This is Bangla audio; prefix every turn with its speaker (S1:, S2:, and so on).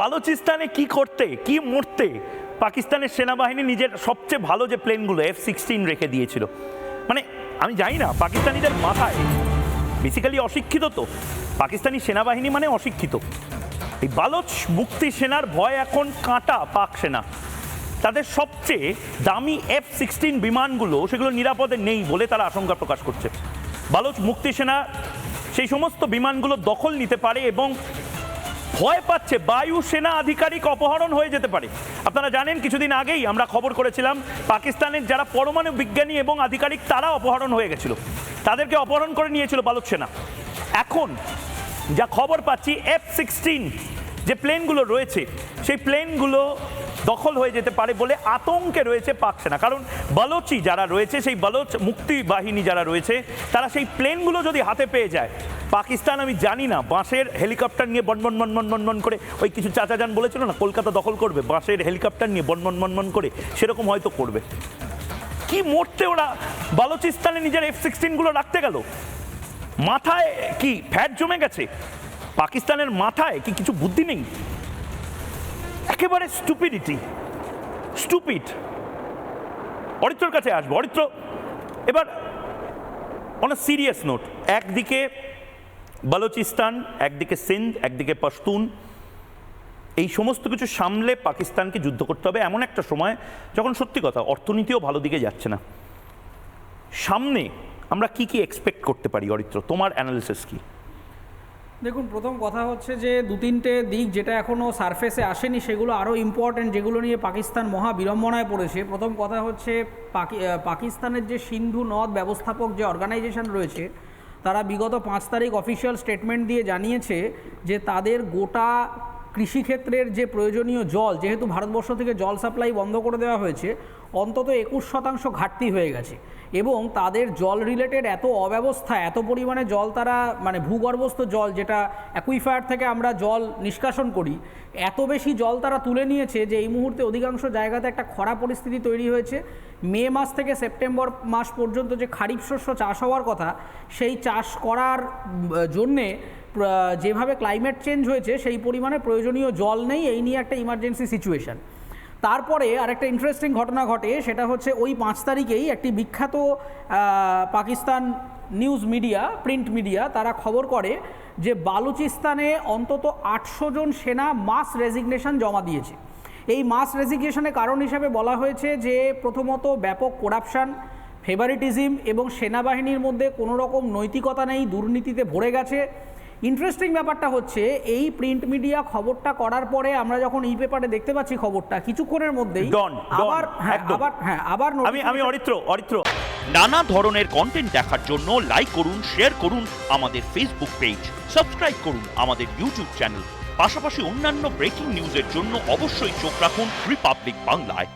S1: বালুচিস্তানে কি করতে, কি মরতে পাকিস্তানের সেনাবাহিনী নিজের সবচেয়ে ভালো যে প্লেনগুলো এফ সিক্সটিন রেখে দিয়েছিল। মানে আমি জানি না, পাকিস্তানিদের মাথায় বেসিক্যালি অশিক্ষিত তো। পাকিস্তানি সেনাবাহিনী মানে অশিক্ষিত। এই বালচ মুক্তি সেনার ভয় এখন কাঁটা পাক সেনা। তাদের সবচেয়ে দামি এফ সিক্সটিন বিমানগুলো, সেগুলো নিরাপদে নেই বলে তারা আশঙ্কা প্রকাশ করছে। বালচ মুক্তি সেনা সেই সমস্ত বিমানগুলো দখল নিতে পারে এবং ভয় পাচ্ছে, বায়ু সেনা আধিকারিক অপহরণ হয়ে যেতে পারে। আপনারা জানেন, কিছুদিন আগেই আমরা খবর করেছিলাম, পাকিস্তানের যারা পরমাণু বিজ্ঞানী এবং আধিকারিক, তারা অপহরণ হয়ে গেছিল। তাদেরকে অপহরণ করে নিয়েছিল বালক সেনা। এখন যা খবর পাচ্ছি এফ সিক্সটিন যে প্লেনগুলো রয়েছে, সেই প্লেনগুলো দখল হয়ে যেতে পারে বলে আতঙ্কে রয়েছে পাক সেনা। কারণ বালোচি যারা রয়েছে, সেই বালোচ মুক্তি বাহিনী যারা রয়েছে, তারা সেই প্লেনগুলো যদি হাতে পেয়ে যায় পাকিস্তান আমি জানি না, বাঁশের হেলিকপ্টার নিয়ে বনবন বনবন বনবন করে, ওই কিছু চাচা যান বলেছিল না, কলকাতা দখল করবে, বাঁশের হেলিকপ্টার নিয়ে বনবন বনবন করে, সেরকম হয়তো করবে। কি মরতে ওরা বালোচিস্তানে নিজের এফ সিক্সটিনগুলো রাখতে গেল? মাথায় কি ফ্যাট জমে গেছে? পাকিস্তানের মাথায় কি কিছু বুদ্ধি নেই? একেবারে স্টুপিডিটি স্টুপিড অরিত্রর কাছে আসব। অরিত্র, এবার অন সিরিয়াস নোট একদিকে বালোচিস্তান, একদিকে সিন্ধ, একদিকে পশতুন, এই সমস্ত কিছু সামলে পাকিস্তানকে যুদ্ধ করতে হবে এমন একটা সময় যখন সত্যি কথা, অর্থনীতিও ভালো দিকে যাচ্ছে না। সামনে আমরা কি কি এক্সপেক্ট করতে পারি, অরিত্র? তোমার অ্যানালিসিস কি?
S2: দেখুন, প্রথম কথা হচ্ছে যে দু তিনটে দিক যেটা এখনও সারফেসে আসেনি, সেগুলো আরও ইম্পর্ট্যান্ট যেগুলো নিয়ে পাকিস্তান মহা বিড়ম্বনায় পড়েছে। প্রথম কথা হচ্ছে পাকি পাকিস্তানের যে সিন্ধু নদ ব্যবস্থাপক যে অর্গানাইজেশন রয়েছে তারা বিগত পাঁচ তারিখ অফিসিয়াল স্টেটমেন্ট দিয়ে জানিয়েছে যে তাদের গোটা কৃষিক্ষেত্রের যে প্রয়োজনীয় জল, যেহেতু ভারতবর্ষ থেকে জল সাপ্লাই বন্ধ করে দেওয়া হয়েছে অন্তত একুশ শতাংশ ঘাটতি হয়ে গেছে এবং তাদের জল রিলেটেড এত অব্যবস্থা, এত পরিমাণে জল তারা মানে ভূগর্ভস্থ জল যেটা অ্যাকুইফায়ার থেকে আমরা জল নিষ্কাশন করি, এত বেশি জল তারা তুলে নিয়েছে যে এই মুহূর্তে অধিকাংশ জায়গাতে একটা খরা পরিস্থিতি তৈরি হয়েছে। মে মাস থেকে সেপ্টেম্বর মাস পর্যন্ত যে খারিফ শস্য চাষ হওয়ার কথা, সেই চাষ করার জন্যে যেভাবে ক্লাইমেট চেঞ্জ হয়েছে, সেই পরিমাণে প্রয়োজনীয় জল নেই, এই নিয়ে একটা ইমার্জেন্সি সিচুয়েশন তারপরে আরেকটা ইন্টারেস্টিং ঘটনা ঘটে, সেটা হচ্ছে ওই পাঁচ তারিখেই একটি বিখ্যাত Pakistan news media print media তারা খবর করে যে বালুচিস্তানে অন্তত আটশো জন সেনা মাস রেজিগনেশন জমা দিয়েছে। এই মাস রেজিগনেশনের কারণ হিসাবে বলা হয়েছে যে প্রথমত ব্যাপক করাপশান ফেভারিটিজম এবং সেনাবাহিনীর মধ্যে কোনো রকম নৈতিকতা নেই, দুর্নীতিতে ভরে গেছে। ইন্টারেস্টিং ব্যাপারটা হচ্ছে এই প্রিন্ট মিডিয়া খবরটা করার পরে আমরা যখন ই পেপারে দেখতে পাচ্ছি খবরটা কিছুক্ষণের মধ্যেই আবার হ্যাঁ আবার হ্যাঁ আবার
S1: আমি আমি অরিত্র অরিত্র।
S3: নানা ধরনের কন্টেন্ট দেখার জন্য লাইক করুন শেয়ার করুন আমাদের ফেসবুক পেজ সাবস্ক্রাইব করুন আমাদের ইউটিউব চ্যানেল পাশাপাশি অন্যান্য ব্রেকিং নিউজের জন্য অবশ্যই চোখ রাখুন রিপাবলিক বাংলায়